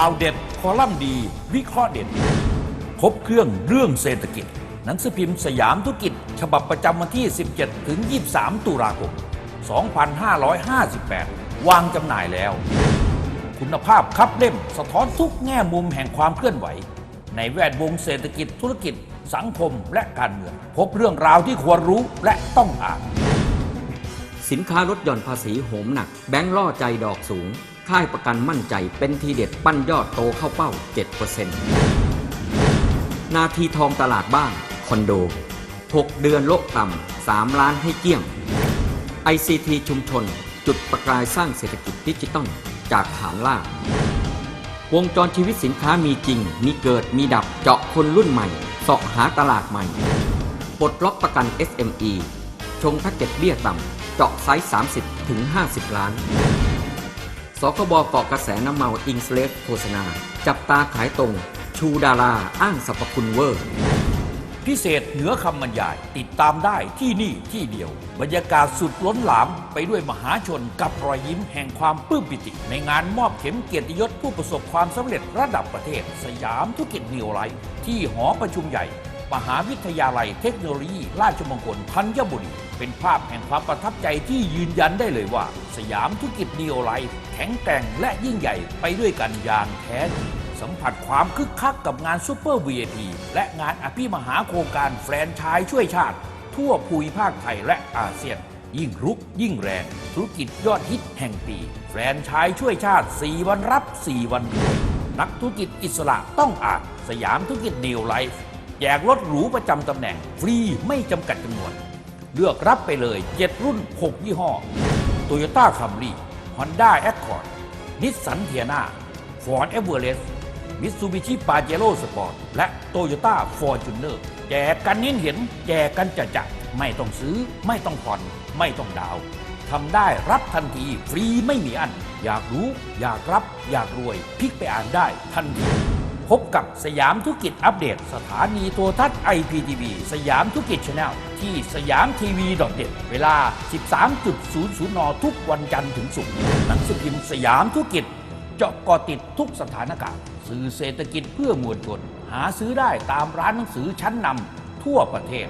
ข่าวเด็ดคอลัมน์ดี วิเคราะห์เด็ด ครบเครื่องเรื่องเศรษฐกิจ หนังสือพิมพ์สยามธุรกิจ ฉบับประจำวันที่ 17 ถึง 23 ตุลาคม 2558 วางจำหน่ายแล้ว คุณภาพครับเล่มสะท้อนทุกแง่มุมแห่งความเคลื่อนไหว ในแวดวงเศรษฐกิจธุรกิจ สังคมและการเมืองพบเรื่องราวที่ควรรู้และต้องอ่าน สินค้าลดหย่อนภาษีโหมหนัก แบงค์ล่อใจดอกสูง ค่ายประกันมั่นใจเป็นทีเด็ดปั้นยอดโตเข้าเป้า 7%นาทีทองตลาดบ้าน คอนโด 6 เดือนโลกต่ำ 3 ล้านให้เกี้ยง ICT ชุมชน จุดประกายสร้างเศรษฐกิจดิจิตอลจากฐานล่าง วงจรชีวิตสินค้ามีจริง มีเกิดมีดับเจาะคนรุ่นใหม่เสาะหาตลาดใหม่ปลดล็อกประกัน SME ชงแพ็กเกจเบี้ยต่ำ เจาะไซส์ 30 ถึง 50 ล้าน สคบเกาะกระแสน้ำเมาอิงสเลฟโฆษณา จับตาขายตรง ชูดาราอ้างสรรพคุณเวอร์ พิเศษเหนือคำบรรยาย ติดตามได้ที่นี่ที่เดียว บรรยากาศสุดล้นหลามไปด้วยมหาชนกับรอยยิ้มแห่งความปลื้มปิติ ในงานมอบเข็มเกียรติยศผู้ประสบความสำเร็จระดับประเทศ สยามธุรกิจนิวไลท์ที่หอประชุมใหญ่ มหาวิทยาลัยเทคโนโลยี ราชมงคลธัญบุรี เป็นภาพแห่งความประทับใจที่ยืนยันได้เลยว่า สยามธุรกิจนิวไลท์แข็งแกร่งและยิ่งใหญ่ไปด้วยกันอย่างแท้จริงสัมผัสความคึกคักกับงานซูเปอร์ VIP และงานอภิมหาโครงการแฟรนไชส์ช่วยชาติ ทั่วภูมิภาคไทยและอาเซียน ยิ่งรุกยิ่งแรง ธุรกิจยอดฮิตแห่งปี แฟรนไชส์ช่วยชาติ 4 วันรับ 4 วันรวยนักธุรกิจอิสระต้องอ่านสยามธุรกิจเดียวไลฟ์ แจกรถหรูประจำตำแหน่ง ฟรีไม่จำกัดจำนวน เลือกรับไปเลย 7 รุ่น 6 ยี่ห้อ Toyota Camry Honda Accord Nissan Tiana Ford Everest มิตซูบิชิปาเจโร่สปอร์ตและโตโยต้าฟอร์จูเนอร์แจกกันเน้นเห็น แจกกันจะจะไม่ต้องซื้อ ไม่ต้องผ่อน ไม่ต้องดาวทำได้รับทันทีฟรีไม่มีอัน อยากรู้ อยากรับ อยากรวย พลิกไปอ่านได้ทันที พบกับสยามธุรกิจอัปเดต สถานีโทรทัศน์ IPTV สยามธุรกิจช n แนลที่สยามทีวีดอทเด็ดเวลา 13.00 น ทุกวันจันทร์ถึงศุกร์หนังสือพิมพ์สยามธุรกิจ เจาะก่อติดทุกสถานการณ์ สื่อเศรษฐกิจเพื่อมวลชน หาซื้อได้ตามร้านหนังสือชั้นนำทั่วประเทศ